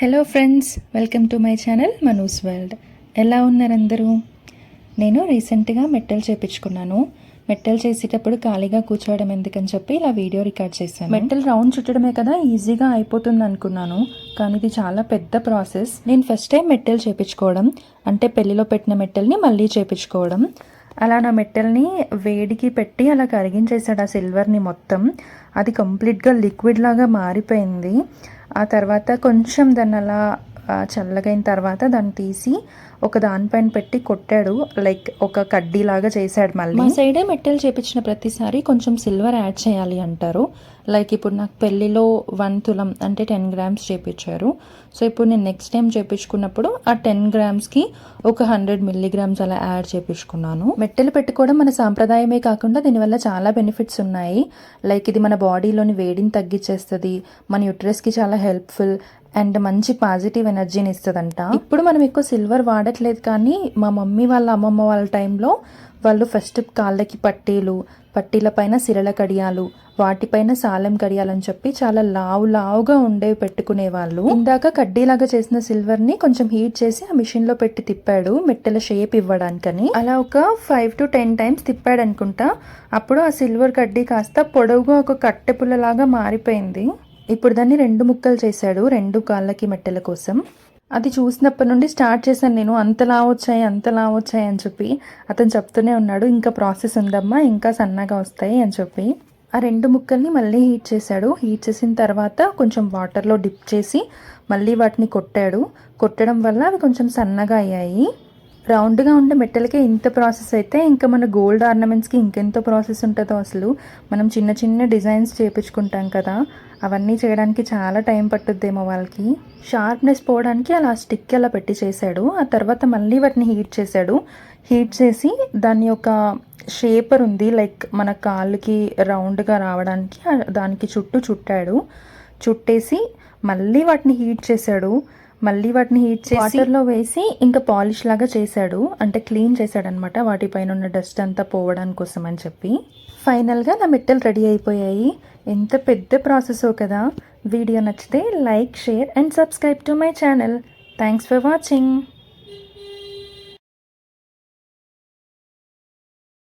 Hello friends welcome to my channel Manu's world ఎలా ఉన్నారు అందరూ నేను రీసెంట్గా మెట్టలు చేపించుకున్నాను. మెట్టలు చేసేటప్పుడు ఖాళీగా కూర్చోవడం ఎందుకని చెప్పి ఇలా వీడియో రికార్డ్ చేశాను. మెట్టలు రౌండ్ చుట్టడమే కదా ఈజీగా అయిపోతుంది అనుకున్నాను. కానీ ఇది చాలా పెద్ద ప్రాసెస్ నేను ఫస్ట్ టైం మెట్టలు చేపించుకోవడం అంటే పెళ్ళిలో పెట్టిన మెట్టల్ని మళ్ళీ చేపించుకోవడం. అలా నా మెట్టల్ని వేడికి పెట్టి అలా కరిగించేసాడు ఆ సిల్వర్ని మొత్తం. అది కంప్లీట్గా లిక్విడ్ లాగా మారిపోయింది. ఆ తర్వాత కొంచెం దాన్ని అలా చల్లగైన తర్వాత దాన్ని తీసి ఒక దానిపైన పెట్టి కొట్టాడు. లైక్ ఒక కడ్డీలాగా చేశాడు మళ్ళీ. మా సైడే మెట్టెలు చేపించిన ప్రతిసారి కొంచెం సిల్వర్ యాడ్ చేయాలి అంటారు. లైక్ ఇప్పుడు నాకు పెళ్ళిలో వన్ తులం అంటే టెన్ గ్రామ్స్ చేపించారు. సో ఇప్పుడు నేను నెక్స్ట్ టైం చేపించుకున్నప్పుడు ఆ టెన్ గ్రామ్స్కి ఒక హండ్రెడ్ మిల్లీగ్రామ్స్ అలా యాడ్ చేపించుకున్నాను. మెట్టెలు పెట్టుకోవడం మన సాంప్రదాయమే కాకుండా దీనివల్ల చాలా బెనిఫిట్స్ ఉన్నాయి. లైక్ ఇది మన బాడీలోని వేడిని తగ్గించేస్తుంది మన యుట్రస్కి చాలా హెల్ప్ఫుల్. అండ్ మంచి పాజిటివ్ ఎనర్జీని ఇస్తుందంట. ఇప్పుడు మనం ఎక్కువ సిల్వర్ వాడట్లేదు కానీ మా మమ్మీ వాళ్ళ అమ్మమ్మ వాళ్ళ టైంలో వాళ్ళు ఫస్ట్ కాళ్ళకి పట్టీలు పట్టీల పైన సిరల కడియాలు వాటిపైన సాలెం కడియాలు అని చెప్పి చాలా లావు లావుగా ఉండేవి పెట్టుకునేవాళ్ళు. ఇందాక కడ్డీలాగా చేసిన సిల్వర్ని కొంచెం హీట్ చేసి ఆ మిషన్లో పెట్టి తిప్పాడు మెట్టెల షేప్ ఇవ్వడానికని. అలా ఒక ఫైవ్ టు టెన్ టైమ్స్ తిప్పాడు అనుకుంటా అప్పుడు ఆ సిల్వర్ కడ్డీ కాస్త పొడవుగా ఒక కట్టె పుల్లలాగా మారిపోయింది. ఇప్పుడు దాన్ని రెండు ముక్కలు చేశాడు రెండు కాళ్ళకి మెట్టెల కోసం. అది చూసినప్పటి నుండి స్టార్ట్ చేశాను నేను. అంతలా వచ్చాయి అంతలా వచ్చాయి అని చెప్పి అతను చెప్తూనే ఉన్నాడు. ఇంకా ప్రాసెస్ ఉందమ్మా ఇంకా సన్నగా వస్తాయి అని చెప్పి. ఆ రెండు ముక్కల్ని మళ్ళీ హీట్ చేశాడు. హీట్ చేసిన తర్వాత కొంచెం వాటర్లో డిప్ చేసి మళ్ళీ వాటిని కొట్టాడు. కొట్టడం వల్ల అవి కొంచెం సన్నగా అయ్యాయి. రౌండ్గా ఉండే మెట్టలకే ఇంత ప్రాసెస్ అయితే ఇంకా మన గోల్డ్ ఆర్నమెంట్స్కి ఇంకెంతో ప్రాసెస్ ఉంటుందో అసలు. మనం చిన్న చిన్న డిజైన్స్ చేపించుకుంటాం కదా. అవన్నీ చేయడానికి చాలా టైం పట్టుద్దేమో వాళ్ళకి. షార్ప్నెస్ పోవడానికి అలా స్టిక్ అలా పెట్టి చేశాడు. ఆ తర్వాత మళ్ళీ వాటిని హీట్ చేశాడు. హీట్ చేసి దాని యొక్క షేపర్ ఉంది లైక్ మన కాళ్ళకి రౌండ్గా రావడానికి దానికి చుట్టూ చుట్టాడు. చుట్టేసి మళ్ళీ వాటిని హీట్ చేశాడు. మళ్ళీ వాటిని హీట్ చేసి వాటర్లో వేసి ఇంకా పాలిష్ లాగా చేశాడు. అంటే క్లీన్ చేశాడు అనమాట వాటిపైన ఉన్న డస్ట్ అంతా పోవడానికి కోసం అని చెప్పి. ఫైనల్గా నా మెట్టెలు రెడీ అయిపోయాయి. ఎంత పెద్ద ప్రాసెసో కదా. వీడియో నచ్చితే like share and subscribe to my channel. Thanks for watching